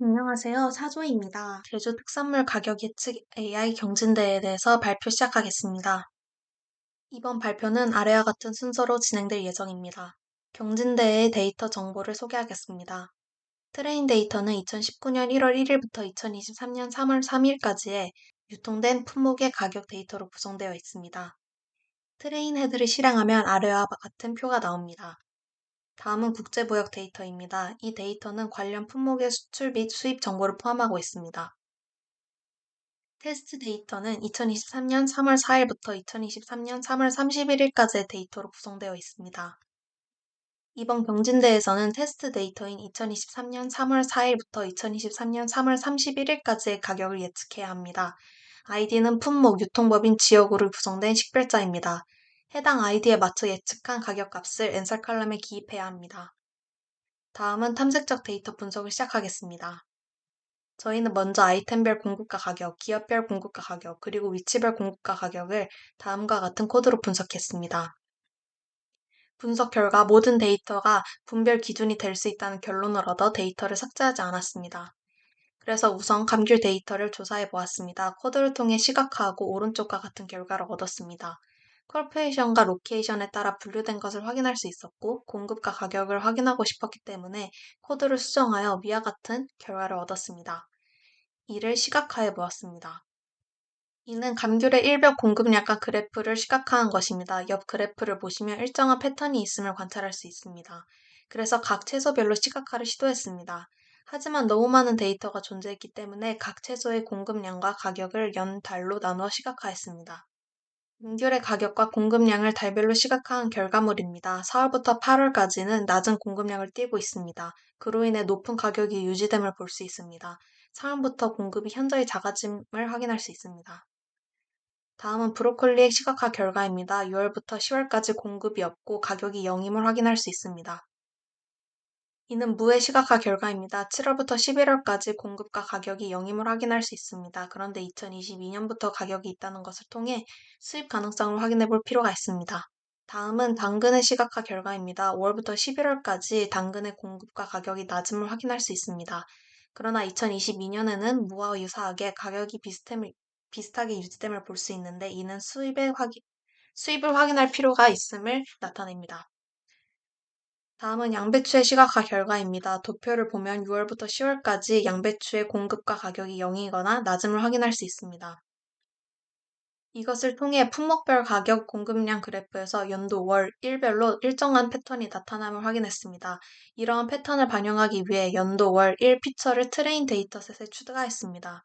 안녕하세요. 사조입니다. 제주 특산물 가격 예측 AI 경진대회에 대해서 발표 시작하겠습니다. 이번 발표는 아래와 같은 순서로 진행될 예정입니다. 경진대회의 데이터 정보를 소개하겠습니다. 트레인 데이터는 2019년 1월 1일부터 2023년 3월 3일까지의 유통된 품목의 가격 데이터로 구성되어 있습니다. 트레인 헤드를 실행하면 아래와 같은 표가 나옵니다. 다음은 국제무역 데이터입니다. 이 데이터는 관련 품목의 수출 및 수입 정보를 포함하고 있습니다. 테스트 데이터는 2023년 3월 4일부터 2023년 3월 31일까지의 데이터로 구성되어 있습니다. 이번 경진대에서는 테스트 데이터인 2023년 3월 4일부터 2023년 3월 31일까지의 가격을 예측해야 합니다. 아이디는 품목, 유통법인 지역으로 구성된 식별자입니다. 해당 아이디에 맞춰 예측한 가격값을 엔살 칼럼에 기입해야 합니다. 다음은 탐색적 데이터 분석을 시작하겠습니다. 저희는 먼저 아이템별 공급가 가격, 기업별 공급가 가격, 그리고 위치별 공급가 가격을 다음과 같은 코드로 분석했습니다. 분석 결과 모든 데이터가 분별 기준이 될 수 있다는 결론을 얻어 데이터를 삭제하지 않았습니다. 그래서 우선 감귤 데이터를 조사해 보았습니다. 코드를 통해 시각화하고 오른쪽과 같은 결과를 얻었습니다. 컬포레이션과 로케이션에 따라 분류된 것을 확인할 수 있었고 공급과 가격을 확인하고 싶었기 때문에 코드를 수정하여 위와 같은 결과를 얻었습니다. 이를 시각화해 보았습니다. 이는 감귤의 일별 공급량과 그래프를 시각화한 것입니다. 옆 그래프를 보시면 일정한 패턴이 있음을 관찰할 수 있습니다. 그래서 각 채소별로 시각화를 시도했습니다. 하지만 너무 많은 데이터가 존재했기 때문에 각 채소의 공급량과 가격을 연 달로 나누어 시각화했습니다. 은귤의 가격과 공급량을 달별로 시각화한 결과물입니다. 4월부터 8월까지는 낮은 공급량을 띄고 있습니다. 그로 인해 높은 가격이 유지됨을 볼 수 있습니다. 4월부터 공급이 현저히 작아짐을 확인할 수 있습니다. 다음은 브로콜리의 시각화 결과입니다. 6월부터 10월까지 공급이 없고 가격이 0임을 확인할 수 있습니다. 이는 무의 시각화 결과입니다. 7월부터 11월까지 공급과 가격이 영임을 확인할 수 있습니다. 그런데 2022년부터 가격이 있다는 것을 통해 수입 가능성을 확인해 볼 필요가 있습니다. 다음은 당근의 시각화 결과입니다. 5월부터 11월까지 당근의 공급과 가격이 낮음을 확인할 수 있습니다. 그러나 2022년에는 무와 유사하게 가격이 비슷함을, 비슷하게 유지됨을 볼 수 있는데 이는 수입의 확인, 수입을 확인할 필요가 있음을 나타냅니다. 다음은 양배추의 시각화 결과입니다. 도표를 보면 6월부터 10월까지 양배추의 공급과 가격이 0이거나 낮음을 확인할 수 있습니다. 이것을 통해 품목별 가격 공급량 그래프에서 연도 월, 일별로 일정한 패턴이 나타남을 확인했습니다. 이러한 패턴을 반영하기 위해 연도 월, 일 피처를 트레인 데이터셋에 추가했습니다.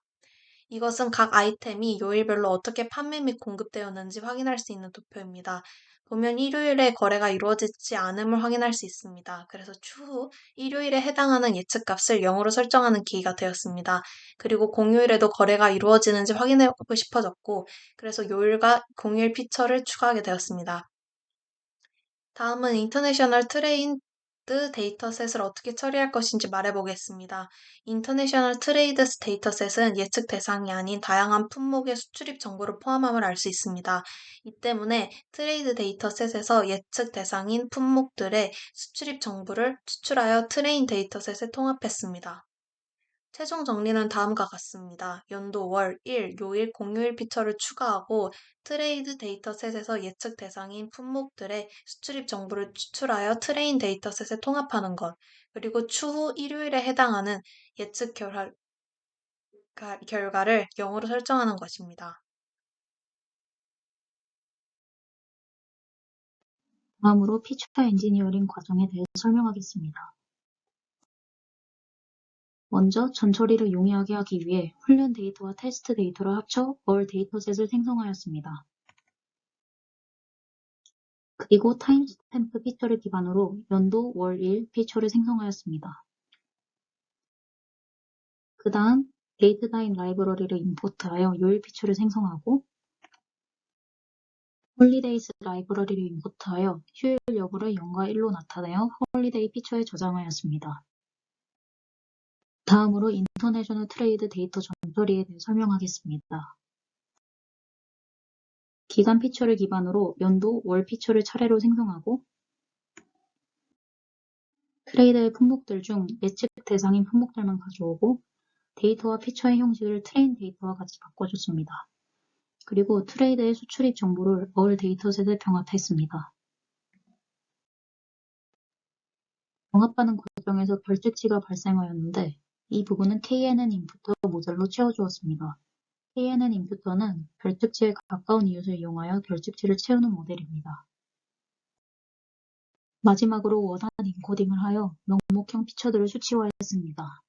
이것은 각 아이템이 요일별로 어떻게 판매 및 공급되었는지 확인할 수 있는 도표입니다. 보면 일요일에 거래가 이루어지지 않음을 확인할 수 있습니다. 그래서 추후 일요일에 해당하는 예측값을 0으로 설정하는 계기가 되었습니다. 그리고 공휴일에도 거래가 이루어지는지 확인하고 싶어졌고 그래서 요일과 공휴일 피처를 추가하게 되었습니다. 다음은 인터내셔널 트레인 드 데이터셋을 어떻게 처리할 것인지 말해보겠습니다. 인터내셔널 트레이드 데이터셋은 예측 대상이 아닌 다양한 품목의 수출입 정보를 포함함을 알 수 있습니다. 이 때문에 트레이드 데이터셋에서 예측 대상인 품목들의 수출입 정보를 추출하여 트레인 데이터셋에 통합했습니다. 최종 정리는 다음과 같습니다. 연도 월, 일, 요일, 공휴일 피처를 추가하고 트레이드 데이터셋에서 예측 대상인 품목들의 수출입 정보를 추출하여 트레인 데이터셋에 통합하는 것, 그리고 추후 일요일에 해당하는 예측 결과, 결과를 0으로 설정하는 것입니다. 다음으로 피처 엔지니어링 과정에 대해 설명하겠습니다. 먼저 전처리를 용이하게 하기 위해 훈련 데이터와 테스트 데이터를 합쳐 월 데이터셋을 생성하였습니다. 그리고 타임스탬프 피처를 기반으로 연도, 월, 일 피처를 생성하였습니다. 그 다음 데이트다인 라이브러리를 임포트하여 요일 피처를 생성하고 홀리데이스 라이브러리를 임포트하여 휴일 여부를 0과 1로 나타내어 홀리데이 피처에 저장하였습니다. 다음으로 인터내셔널 트레이드 데이터 전처리에 대해 설명하겠습니다. 기간 피처를 기반으로 연도, 월 피처를 차례로 생성하고 트레이드의 품목들 중 예측 대상인 품목들만 가져오고 데이터와 피처의 형식을 트레인 데이터와 같이 바꿔줬습니다. 그리고 트레이드의 수출입 정보를 얼 데이터셋에 병합했습니다. 병합하는 과정에서 결제치가 발생하였는데 이 부분은 KNN 인풋터 모델로 채워주었습니다. KNN 인풋터는 결측치에 가까운 이웃을 이용하여 결측치를 채우는 모델입니다. 마지막으로 원한 인코딩을 하여 명목형 피처들을 수치화했습니다.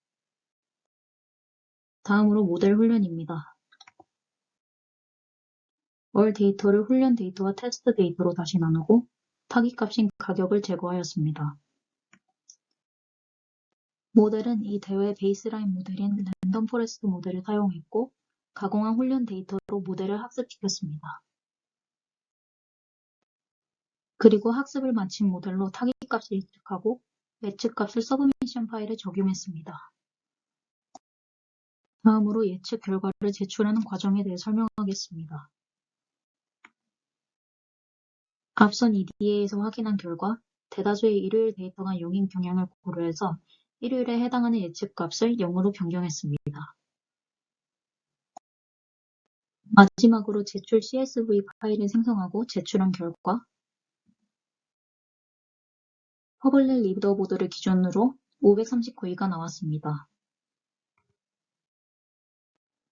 다음으로 모델 훈련입니다. 월 데이터를 훈련 데이터와 테스트 데이터로 다시 나누고 타깃값인 가격을 제거하였습니다. 모델은 이 대회 베이스라인 모델인 랜덤 포레스트 모델을 사용했고 가공한 훈련 데이터로 모델을 학습시켰습니다. 그리고 학습을 마친 모델로 타깃 값을 예측하고 예측값을 서브미션 파일에 적용했습니다. 다음으로 예측 결과를 제출하는 과정에 대해 설명하겠습니다. 앞선 EDA에서 확인한 결과 대다수의 일요일 데이터가 용인 경향을 고려해서 일요일에 해당하는 예측값을 0으로 변경했습니다. 마지막으로 제출 CSV 파일을 생성하고 제출한 결과 허블렛 리더보드를 기준으로 539위가 나왔습니다.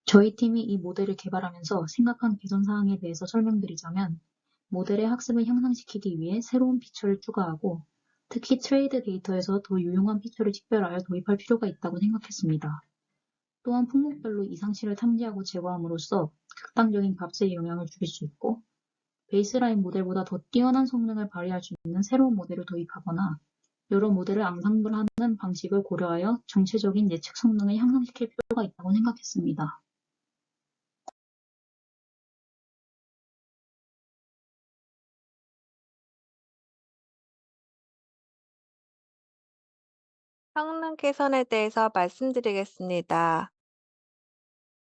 저희 팀이 이 모델을 개발하면서 생각한 개선 사항에 대해서 설명드리자면 모델의 학습을 향상시키기 위해 새로운 피처를 추가하고 특히 트레이드 데이터에서 더 유용한 피처를 식별하여 도입할 필요가 있다고 생각했습니다. 또한 품목별로 이상치를 탐지하고 제거함으로써 극단적인 값에 영향을 줄일 수 있고 베이스라인 모델보다 더 뛰어난 성능을 발휘할 수 있는 새로운 모델을 도입하거나 여러 모델을 앙상블하는 방식을 고려하여 전체적인 예측 성능을 향상시킬 필요가 있다고 생각했습니다. 성능 개선에 대해서 말씀드리겠습니다.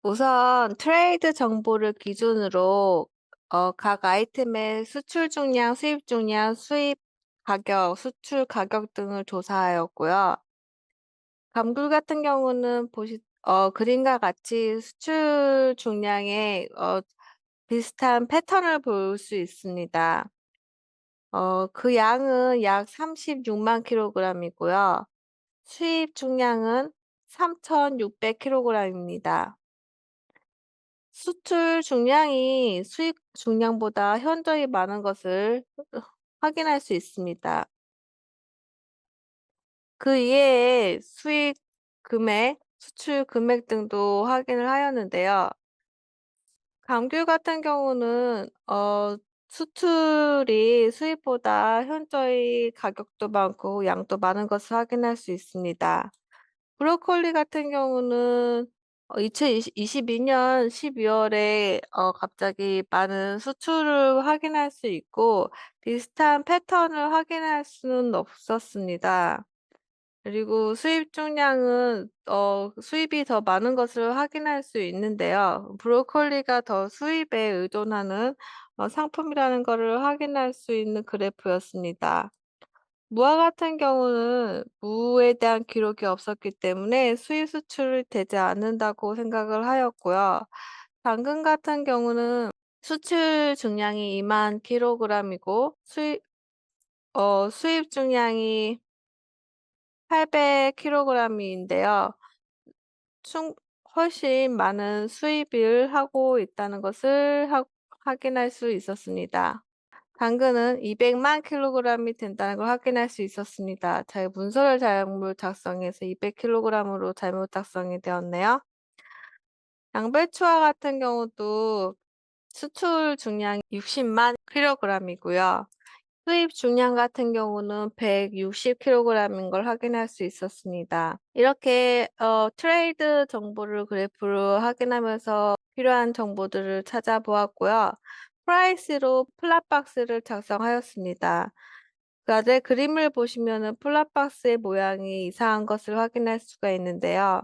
우선 트레이드 정보를 기준으로 어, 각 아이템의 수출 중량, 수입 중량, 수입 가격, 수출 가격 등을 조사하였고요. 감귤 같은 경우는 보시, 어, 그림과 같이 수출 중량의 어, 비슷한 패턴을 볼 수 있습니다. 어, 그 양은 약 36만 킬로그램이고요. 수입 중량은 3,600kg입니다. 수출 중량이 수입 중량보다 현저히 많은 것을 확인할 수 있습니다. 그 이외에 수입 금액, 수출 금액 등도 확인을 하였는데요. 감귤 같은 경우는 어, 수출이 수입보다 현저히 가격도 많고 양도 많은 것을 확인할 수 있습니다. 브로콜리 같은 경우는 어 2022년 12월에 어 갑자기 많은 수출을 확인할 수 있고 비슷한 패턴을 확인할 수는 없었습니다. 그리고 수입 중량은 어 수입이 더 많은 것을 확인할 수 있는데요. 브로콜리가 더 수입에 의존하는 어 상품이라는 것을 확인할 수 있는 그래프였습니다. 무화 같은 경우는 무에 대한 기록이 없었기 때문에 수입 수출이 되지 않는다고 생각을 하였고요. 당근 같은 경우는 수출 중량이 2만 킬로그램이고 수입 어 수입 중량이 800 킬로그램인데요. 충 훨씬 많은 수입을 하고 있다는 것을 하 확인할 수 있었습니다. 당근은 200만 킬로그램이 된다는 걸 확인할 수 있었습니다. 제가 문서를 잘못 작성해서 200 킬로그램으로 잘못 작성이 되었네요. 양배추와 같은 경우도 수출 중량이 60만 킬로그램이고요. 수입 중량 같은 경우는 160 킬로그램인 걸 확인할 수 있었습니다. 이렇게 어 트레이드 정보를 그래프로 확인하면서 필요한 정보들을 찾아보았고요. 프라이스로 플랫박스를 작성하였습니다. 그 아래 그림을 보시면은 플랫박스의 모양이 이상한 것을 확인할 수가 있는데요.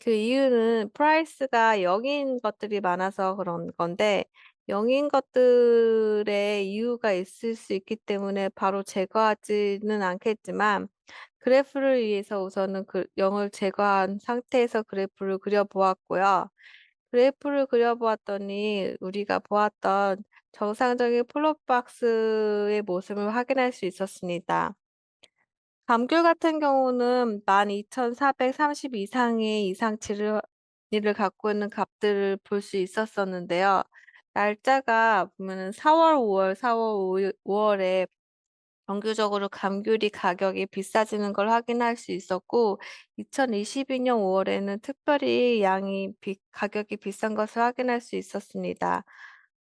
그 이유는 프라이스가 0인 것들이 많아서 그런 건데 0인 것들의 이유가 있을 수 있기 때문에 바로 제거하지는 않겠지만 그래프를 위해서 우선은 그 0을 제거한 상태에서 그래프를 그려 보았고요. 그래프를 그려 보았더니 우리가 보았던 정상적인 플롯박스의 모습을 확인할 수 있었습니다. 감귤 같은 경우는 12,430 이상의 이상치를 를 갖고 있는 값들을 볼 수 있었었는데요. 날짜가 보면은 4월, 5월, 4월, 5월에 정규적으로 감귤이 가격이 비싸지는 걸 확인할 수 있었고 2022년 5월에는 특별히 양이 비 가격이 비싼 것을 확인할 수 있었습니다.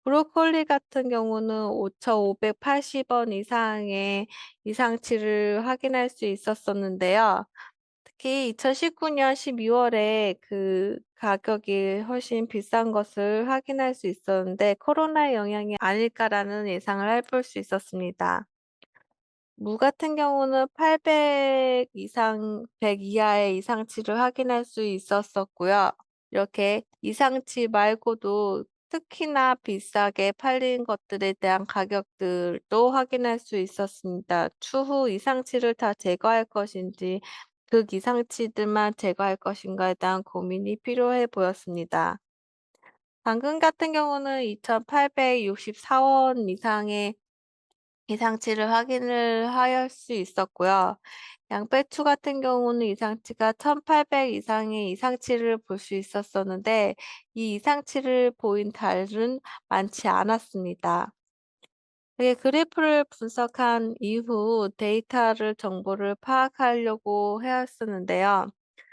브로콜리 같은 경우는 5,580원 이상의 이상치를 확인할 수 있었었는데요. 특히 2019년 12월에 그 가격이 훨씬 비싼 것을 확인할 수 있었는데 '코로나의 영향이 아닐까.'라는 예상을 해볼 수 있었습니다. 무 같은 경우는 800 이상 100 이하의 이상치를 확인할 수 있었었고요. 이렇게 이상치 말고도 특히나 비싸게 팔린 것들에 대한 가격들도 확인할 수 있었습니다. 추후 이상치를 다 제거할 것인지 극 이상치들만 제거할 것인가에 대한 고민이 필요해 보였습니다. 당근 같은 경우는 2,864원 이상의 이상치를 확인을 할 수 있었고요. 양배추 같은 경우는 이상치가 1,800 이상의 이상치를 볼 수 있었었는데 이 이상치를 보인 달은 많지 않았습니다. 그래프를 분석한 이후 데이터를 정보를 파악하려고 해왔었는데요.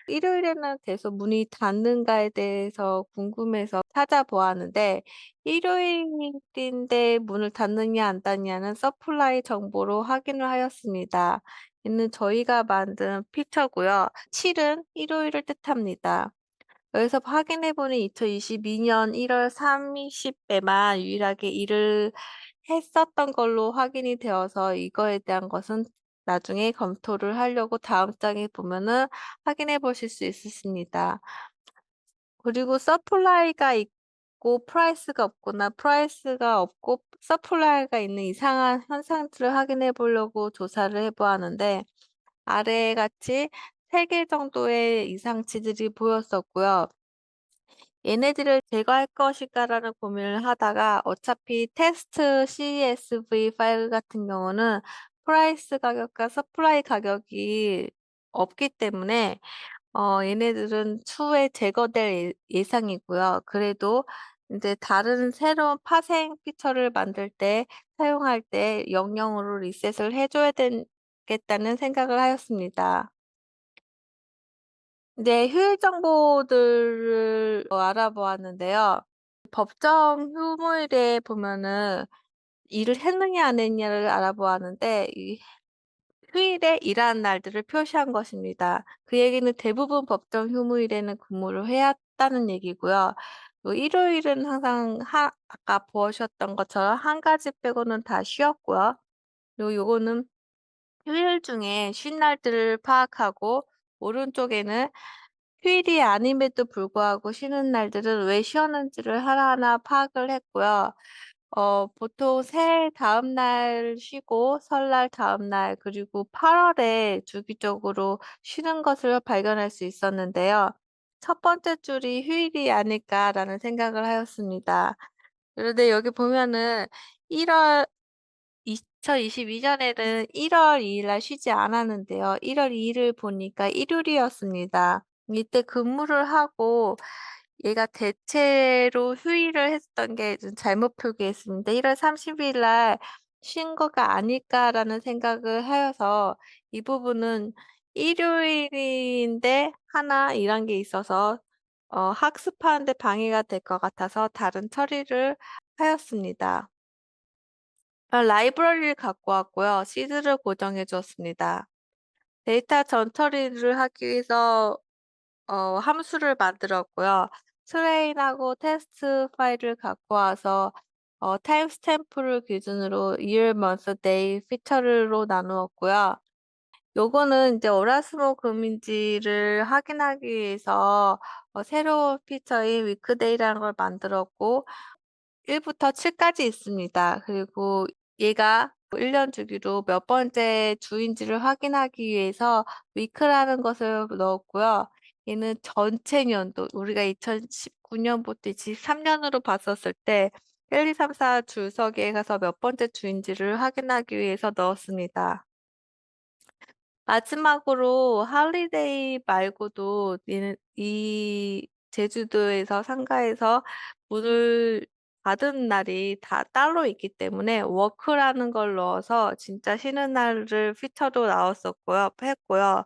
일요일에는 계속 문이 닫는가에 대해서 궁금해서 찾아보았는데 일요일인데 문을 닫느냐 안 닫느냐는 서플라이 정보로 확인을 하였습니다. 이는 저희가 만든 피처고요. 7은 일요일을 뜻합니다. 여기서 확인해 보니 2022년 1월 30일에만 유일하게 일을 했었던 걸로 확인이 되어서 이거에 대한 것은 나중에 검토를 하려고 다음 장에 보면은 확인해 보실 수 있으십니다. 그리고 서플라이가 있고 프라이스가 없거나 프라이스가 없고 서플라이가 있는 이상한 현상들을 확인해 보려고 조사를 해 보았는데 아래 같이 3개 정도의 이상치들이 보였었고요. 얘네들을 제거할 것일까라는 고민을 하다가 어차피 테스트 CSV 파일 같은 경우는 프라이스 가격과 서플라이 가격이 없기 때문에 어 얘네들은 추후에 제거될 예 예상이고요. 그래도 인제 다른 새로운 파생 피처를 만들 때 사용할 때 영영으로 리셋을 해 줘야 되겠다는 생각을 하였습니다. 네. 효율 정보들을 어 알아보았는데요. 법정 휴무일에 보면은 일을 했느냐 안 했느냐를 알아보았는데 이 휴일에 일하는 날들을 표시한 것입니다. 그 얘기는 대부분 법정 휴무일에는 근무를 해야 했다는 얘기고요. 요 일요일은 항상 하 아까 보셨던 것처럼 한 가지 빼고는 다 쉬었고요. 요 요거는 휴일 중에 쉰 날들을 파악하고 오른쪽에는 휴일이 아님에도 불구하고 쉬는 날들은 왜 쉬었는지를 하나하나 파악을 했고요. 어 보통 새해 다음 날 쉬고 설날 다음 날 그리고 8 월에 주기적으로 쉬는 것을 발견할 수 있었는데요. '첫 번째 줄이 휴일이 아닐까.'라는 생각을 하였습니다. 그런데 여기 보면은 1 월 2022 년에는 1 월 2 일 날 쉬지 않았는데요. 1 월 2 일을 보니까 일요일이었습니다. 이때 근무를 하고 얘가 대체로 휴일을 했던 게 좀 잘못 표기했습니다. 1월 30 일 날 쉰 거가 아닐까라는 생각을 하여서 이 부분은 일요일인데 하나 일한 게 있어서 어 학습하는 데 방해가 될 것 같아서 다른 처리를 하였습니다. 아 라이브러리를 갖고 왔고요. 시드를 고정해 주었습니다. 데이터 전 처리를 하기 위해서 어 함수를 만들었고요. 트레인하고 테스트 파일을 갖고 와서 어 타임 스탬프를 기준으로 year, month, day 피처로 나누었고요. 요거는 인제 월화수목금인지를 확인하기 위해서 어 새로운 피처인 위크데이라는 걸 만들었고 1 부터 7 까지 있습니다. 그리고 얘가 1년 주기로 몇 번째 주인지를 확인하기 위해서 위크라는 것을 넣었고요. 얘는 전체 년도 우리가 2019년부터 23년으로 봤었을 때 1, 2, 3, 4 줄서기에 가서 몇 번째 주인지를 확인하기 위해서 넣었습니다. 마지막으로 할리데이 말고도 얘는 이 제주도에서 상가에서 문을 닫은 날이 다 따로 있기 때문에 워크라는 걸 넣어서 진짜 쉬는 날을 피처로 나왔었고요 했고요.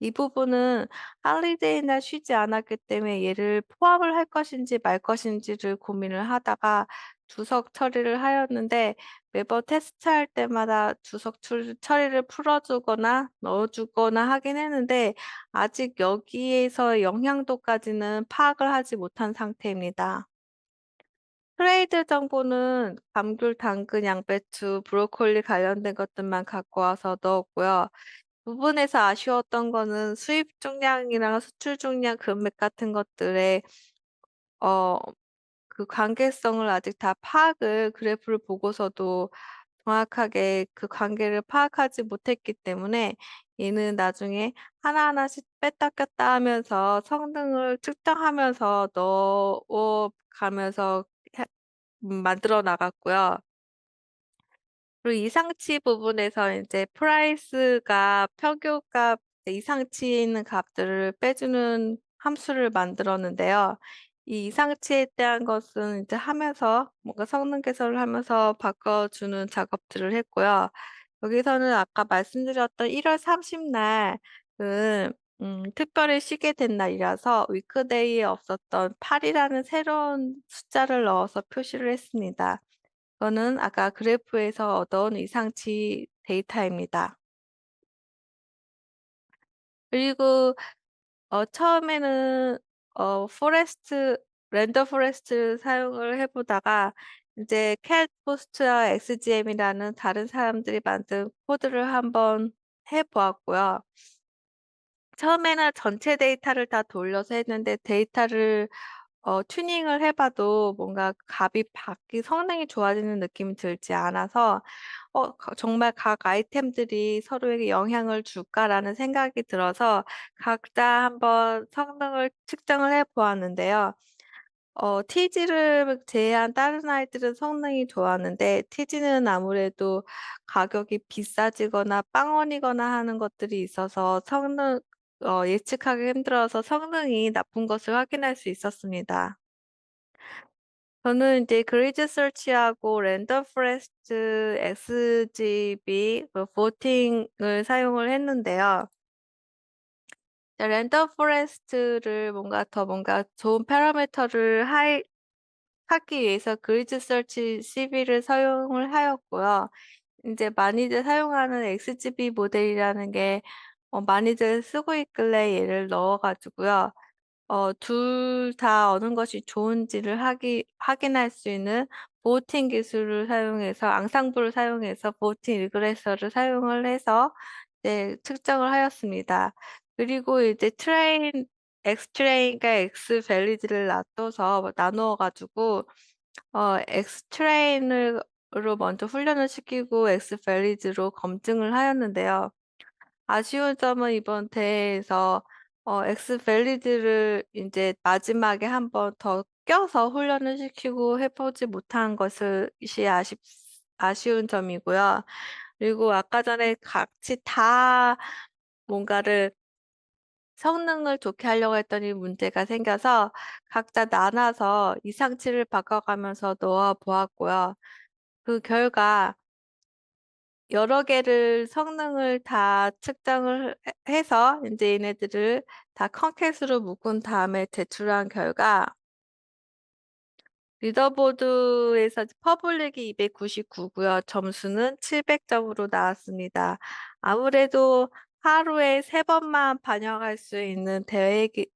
이 부분은 할리데이 날 쉬지 않았기 때문에 얘를 포함을 할 것인지 말 것인지를 고민을 하다가 주석 처리를 하였는데 매번 테스트할 때마다 주석 출 처리를 풀어 주거나 넣어 주거나 하긴 했는데 아직 여기에서의 영향도까지는 파악을 하지 못한 상태입니다. 트레이드 정보는 감귤, 당근, 양배추, 브로콜리 관련된 것들만 갖고 와서 넣었고요. 부분에서 아쉬웠던 거는 수입 중량이랑 수출 중량 금액 같은 것들의 어 그 관계성을 아직 다 파악을 그래프를 보고서도 정확하게 그 관계를 파악하지 못했기 때문에 얘는 나중에 하나하나씩 뺐다 꼈다 하면서 성능을 측정하면서 넣어 가면서 해음 만들어 나갔고요. 그리고 이상치 부분에서 인제 프라이스가 평균값 이상치에 있는 값들을 빼주는 함수를 만들었는데요. 이 이상치에 대한 것은 이제 하면서 뭔가 성능 개선을 하면서 바꿔주는 작업들을 했고요. 여기서는 아까 말씀드렸던 1월 30 날은 음 특별히 쉬게 된 날이라서 위크데이에 없었던 8 이라는 새로운 숫자를 넣어서 표시를 했습니다. 이거는 아까 그래프에서 얻어온 이상치 데이터입니다. 그리고 어 처음에는 어 포레스트 렌더 포레스트를 사용을 해 보다가 인제 캣부스트와 XGM이라는 다른 사람들이 만든 코드를 한번 해 보았고요. 처음에는 전체 데이터를 다 돌려서 했는데 데이터를 어 튜닝을 해 봐도 뭔가 값이 바뀌 성능이 좋아지는 느낌이 들지 않아서 어 가 정말 '각 아이템들이 서로에게 영향을 줄까?'라는 생각이 들어서 각자 한번 성능을 측정을 해 보았는데요. 어 TG를 제외한 다른 아이들은 성능이 좋았는데 TG는 아무래도 가격이 비싸지거나 빵원이거나 하는 것들이 있어서 성능 어 예측하기 힘들어서 성능이 나쁜 것을 확인할 수 있었습니다. 저는 이제 그리드 서치하고 랜덤 포레스트 XGB 그 보팅을 사용을 했는데요. 네 랜덤 포레스트를 뭔가 더 뭔가 좋은 파라미터를 할 하기 위해서 그리드 서치 CB를 사용을 하였고요. 인제 많이들 사용하는 XGB 모델이라는 게 어 많이들 쓰고 있길래 얘를 넣어 가지고요. 어 둘 다 어느 것이 좋은지를 하기 확인할 수 있는 보팅 기술을 사용해서 앙상블을 사용해서 보팅 리그레서를 사용을 해서 네 측정을 하였습니다. 그리고 이제 트레인 X 트레인과 X 밸리드를 놔둬서 나누어 가지고 어 X 트레인을 으로 먼저 훈련을 시키고 X 밸리드로 검증을 하였는데요. 아쉬운 점은 이번 대회에서 어 엑스 밸리드를 인제 마지막에 한번더 껴서 훈련을 시키고 해 보지 못한 것이 아쉽 아쉬운 점이고요. 그리고 아까 전에 같이 다 뭔가를 성능을 좋게 하려고 했더니 문제가 생겨서 각자 나눠서 이상치를 바꿔가면서 넣어 보았고요. 그 결과 여러 개를 성능을 다 측정을 해 해서 인제 얘네들을 다 컨캣으로 묶은 다음에 제출한 결과 리더보드에서 퍼블릭이 299 고요. 점수는 700 점으로 나왔습니다. 아무래도 하루에 3 번만 반영할 수 있는 대회이기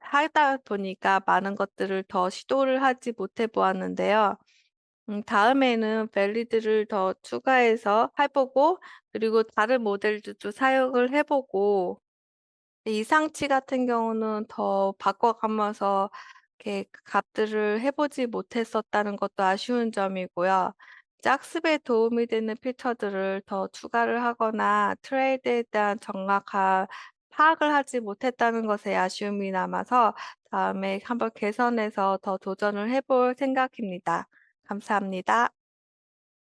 하다 보니까 많은 것들을 더 시도를 하지 못해 보았는데요. 음 다음에는 밸리드를 더 추가해서 해 보고 그리고 다른 모델들도 사용을 해 보고 이 상치 같은 경우는 더 바꿔 가면서 이렇게 값들을 해 보지 못했었다는 것도 아쉬운 점이고요. 짝습에 도움이 되는 필터들을 더 추가를 하거나 트레이드에 대한 정확한 파악을 하지 못했다는 것에 아쉬움이 남아서 다음에 한번 개선해서 더 도전을 해 볼 생각입니다. 감사합니다.